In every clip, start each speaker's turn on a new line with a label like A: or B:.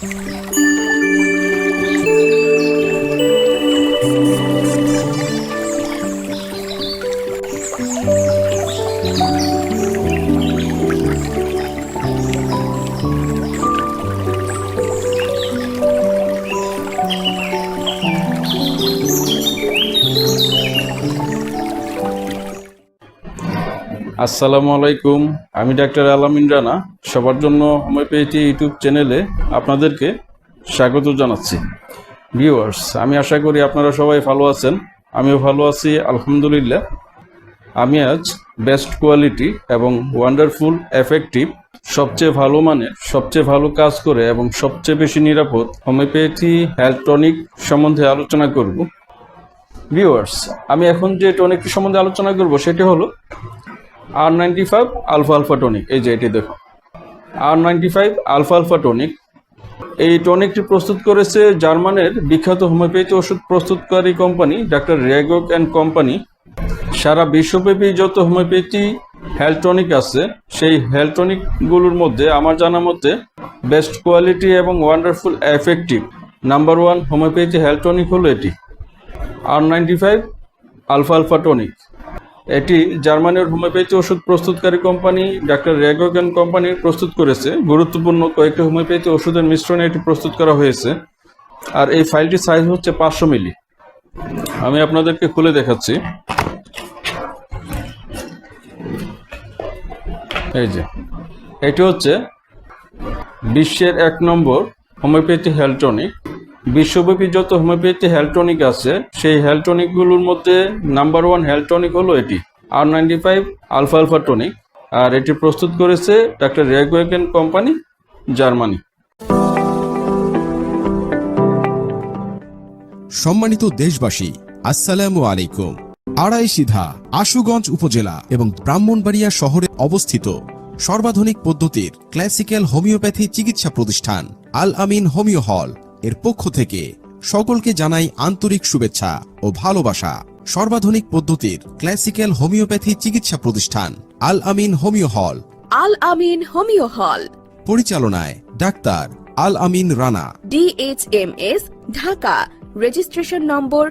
A: Thank you. আসসালামু আলাইকুম। আমি ডাক্তার আলামিন রানা। সবার জন্য হোমিওপ্যাথি ইউটিউব চ্যানেলে আপনাদেরকে স্বাগত জানাচ্ছি। ভিউয়ার্স, আমি আশা করি আপনারা সবাই ভালো আছেন। আমিও ভালো আছি, আলহামদুলিল্লাহ। আমি আজ বেস্ট কোয়ালিটি এবং ওয়ান্ডারফুল এফেক্টিভ সবচেয়ে ভালো মানের, সবচেয়ে ভালো কাজ করে এবং সবচেয়ে বেশি নিরাপদ হোমিওপ্যাথি হেলথ টনিক সম্বন্ধে আলোচনা করব। ভিউয়ার্স, আমি এখন যে টনিকটি সম্বন্ধে আলোচনা করব সেটি হলো R ninety five alpha alpha tonic এই যে এটি দেখো R ninety five alpha alpha tonic এই টনিকটি প্রস্তুত করেছে জার্মানের বিখ্যাত হোমিওপ্যাথি ওষুধ প্রস্তুতকারী company, doctor Reckeweg and company. সারা বিশ্বব্যাপী যত হোমিওপ্যাথি হেলথ টনিক আছে, সেই হেলথ টনিকগুলোর মধ্যে আমার জানা মতে বেস্ট কোয়ালিটি এবং wonderful effective number one homeopathy health tonic হলো এটি। R ninety five alpha alpha tonic এটি জার্মানির হোমিওপ্যাথি ওষুধ প্রস্তুতকারী কোম্পানি, ডাক্তার রেগোগেন কোম্পানি প্রস্তুত করেছে। গুরুত্বপূর্ণ কয়েকটি হোমিওপ্যাথি ওষুধের মিশ্রণে এটি প্রস্তুত করা হয়েছে। আর এই ফাইলটির সাইজ হচ্ছে পাঁচশো মিলি আমি আপনাদেরকে খুলে দেখাচ্ছি। এই যে, এটি হচ্ছে বিশ্বের এক নম্বর হোমিওপ্যাথি হেলটনিক বিশ্বব্যাপী যত হোমিওপ্যাথি হেলটনিক আছে, সেই হেলটনিকগুলোর মধ্যে নাম্বার ওয়ান হেলটনিক হলো এটি R ninety five alpha alpha tonic, আর এটি প্রস্তুত করেছে ডাক্তার রেগওয়েগেন কোম্পানি, জার্মানি।
B: সম্মানিত দেশবাসী, আসসালামু আলাইকুম। আড়াই সিধা, আশুগঞ্জ উপজেলা এবং ব্রাহ্মণবাড়িয়া শহরে অবস্থিত সর্বাধুনিক পদ্ধতির ক্লাসিক্যাল হোমিওপ্যাথি চিকিৎসা প্রতিষ্ঠান, আল আমিন হোমিও হল। এর পক্ষ থেকে সকলকে জানাই আন্তরিক শুভেচ্ছা ও ভালোবাসা। সর্বাধুনিক পদ্ধতির ক্লাসিক্যাল হোমিওপ্যাথি চিকিৎসা প্রতিষ্ঠান আল আমিন হোমিও হল।
C: আল আমিন হোমিও হল।
B: পরিচালনায় doctor Al Amin Rana.
C: DHMS Dhaka. Registration নম্বর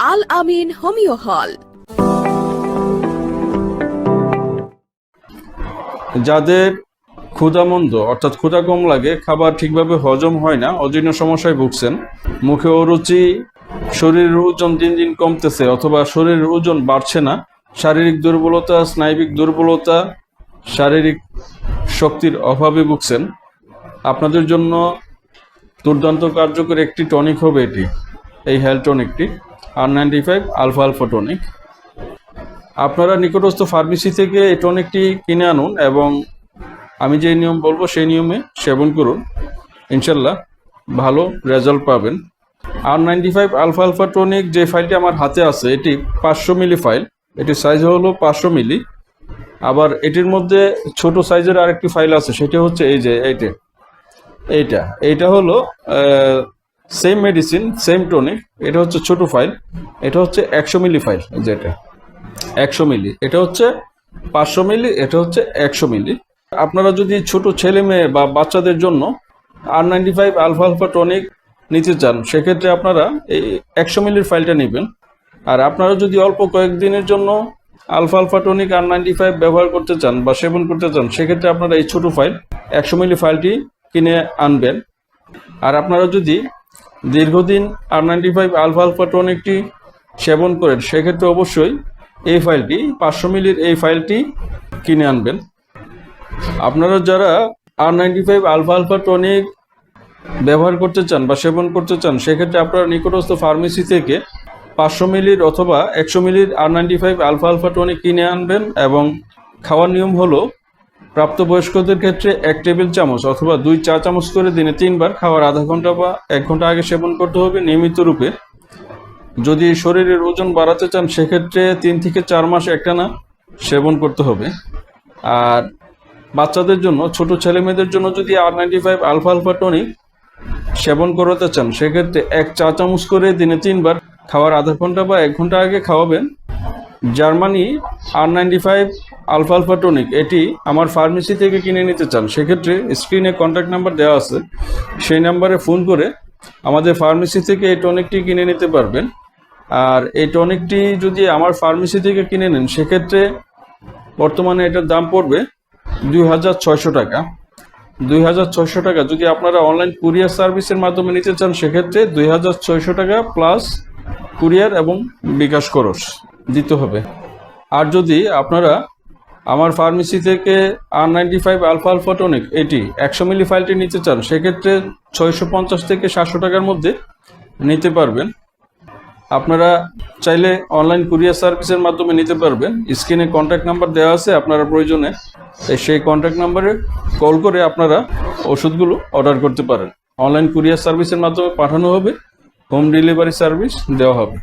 C: আল আমিন হোমিও হল।
A: যাদের ক্ষুধামন্দ, অর্থাৎ ক্ষুধা কম লাগে, খাবার ঠিকভাবে হজম হয় না, অজীর্ণ সমস্যায় ভুগছেন, মুখে অরুচি, শরীরের ওজন দিন দিন কমতেছে, অথবা শরীরের ওজন বাড়ছে না, শারীরিক দুর্বলতা, স্নায়বিক দুর্বলতা, শারীরিক শক্তির অভাবে ভুগছেন, আপনাদের জন্য দুর্দান্ত কার্যকর একটি টনিক হবে এটি, এই health টনিকটি R ninety five alpha alpha tonic আপনারা নিকটস্থ ফার্মেসি থেকে এই টনিকটি কিনে আনুন এবং আমি যে নিয়ম বলব সেই নিয়মে সেবন করুন। ইনশাল্লাহ ভালো রেজাল্ট পাবেন। R ninety five alpha alpha tonic যে ফাইলটি আমার হাতে আছে, এটি পাঁচশো মিলি ফাইল এটির সাইজ হলো পাঁচশো মিলি। আবার এটির মধ্যে ছোট সাইজের আরেকটি ফাইল আছে, সেটি হচ্ছে এই যে, এইটা। এইটা। এইটা হলো সেম মেডিসিন সেম টনিক এটা হচ্ছে ছোট ফাইল এটা হচ্ছে একশো মিলি ফাইল যেটা একশো মিলি, এটা হচ্ছে পাঁচশো মিলি, এটা হচ্ছে একশো মিলি। আপনারা যদি ছোট ছেলে মেয়ে বা বাচ্চাদের জন্য R ninety five alpha alpha tonic নিতে চান, সেক্ষেত্রে আপনারা এই একশো মিলির ফাইলটা নেবেন। আর আপনারা যদি অল্প কয়েকদিনের জন্য alpha alpha tonic R ninety five ব্যবহার করতে চান বা সেবন করতে চান, সেক্ষেত্রে আপনারা এই ছোট ফাইল একশো মিলি ফাইলটি কিনে আনবেন। আর আপনারা যদি দীর্ঘদিন R ninety five alpha alpha টনিকটি সেবন করেন, সেক্ষেত্রে অবশ্যই এই ফাইলটি, পাঁচশো মিলির এই ফাইলটি কিনে আনবেন। আপনারা যারা R ninety five alpha alpha tonic ব্যবহার করতে চান বা সেবন করতে চান, সেক্ষেত্রে আপনারা নিকটস্থ ফার্মেসি থেকে পাঁচশো মিলির অথবা একশো মিলির R ninety five alpha alpha tonic কিনে আনবেন এবং খাওয়ার নিয়ম হলো প্রাপ্তবয়স্কদের ক্ষেত্রে এক টেবিল চামচ অথবা দুই চা চামচ করে দিনে তিনবার খাওয়ার আধা ঘণ্টা বা এক ঘণ্টা আগে সেবন করতে হবে নিয়মিত রূপে। যদি শরীরের ওজন বাড়াতে চান, সেক্ষেত্রে তিন থেকে চার মাস একটানা সেবন করতে হবে। আর বাচ্চাদের জন্য, ছোট ছেলে মেয়েদের জন্য যদি R ninety five alpha alpha tonic সেবন করাতে চান, সেক্ষেত্রে এক চা চামচ করে দিনে তিনবার খাওয়ার আধা ঘণ্টা বা এক ঘণ্টা আগে খাওয়াবেন। Germany R ninety five alpha alpha tonic, এটি আমার ফার্মেসি থেকে কিনে নিতে চান। সেক্ষেত্রে স্ক্রিনে কন্ট্যাক্ট নাম্বার দেওয়া আছে। সেই নাম্বারে ফোন করে আমাদের ফার্মেসি থেকে এই টনিকটি কিনে নিতে পারবেন। আর এই টনিকটি যদি আমার ফার্মেসি থেকে কিনে নেন, সেক্ষেত্রে বর্তমানে এটার দাম পড়বে দুই হাজার ছয়শো টাকা। দুই হাজার ছয়শো টাকা যদি আপনারা অনলাইন কুরিয়ার সার্ভিসের মাধ্যমে নিতে চান, সেক্ষেত্রে দুই হাজার ছয়শো টাকা প্লাস কুরিয়ার এবং বিকাশ খরচ দিতে হবে। আর যদি আপনারা আমার ফার্মেসি থেকে R ninety five alpha alpha tonic এটি একশো মিলি ফাইলটি নিতে চান, সেক্ষেত্রে ছয়শো পঞ্চাশ থেকে সাতশো টাকার মধ্যে নিতে পারবেন। আপনারা চাইলে অনলাইন কুরিয়ার সার্ভিসের মাধ্যমে নিতে পারবেন। স্ক্রিনে কন্ট্যাক্ট নাম্বার দেওয়া আছে আপনারা প্রয়োজনে। সেই কন্ট্যাক্ট নাম্বারে কল করে আপনারা ওষুধগুলো অর্ডার করতে পারেন। অনলাইন কুরিয়ার সার্ভিসের মাধ্যমে পাঠানো হবে। হোম ডেলিভারি সার্ভিস দেওয়া হবে।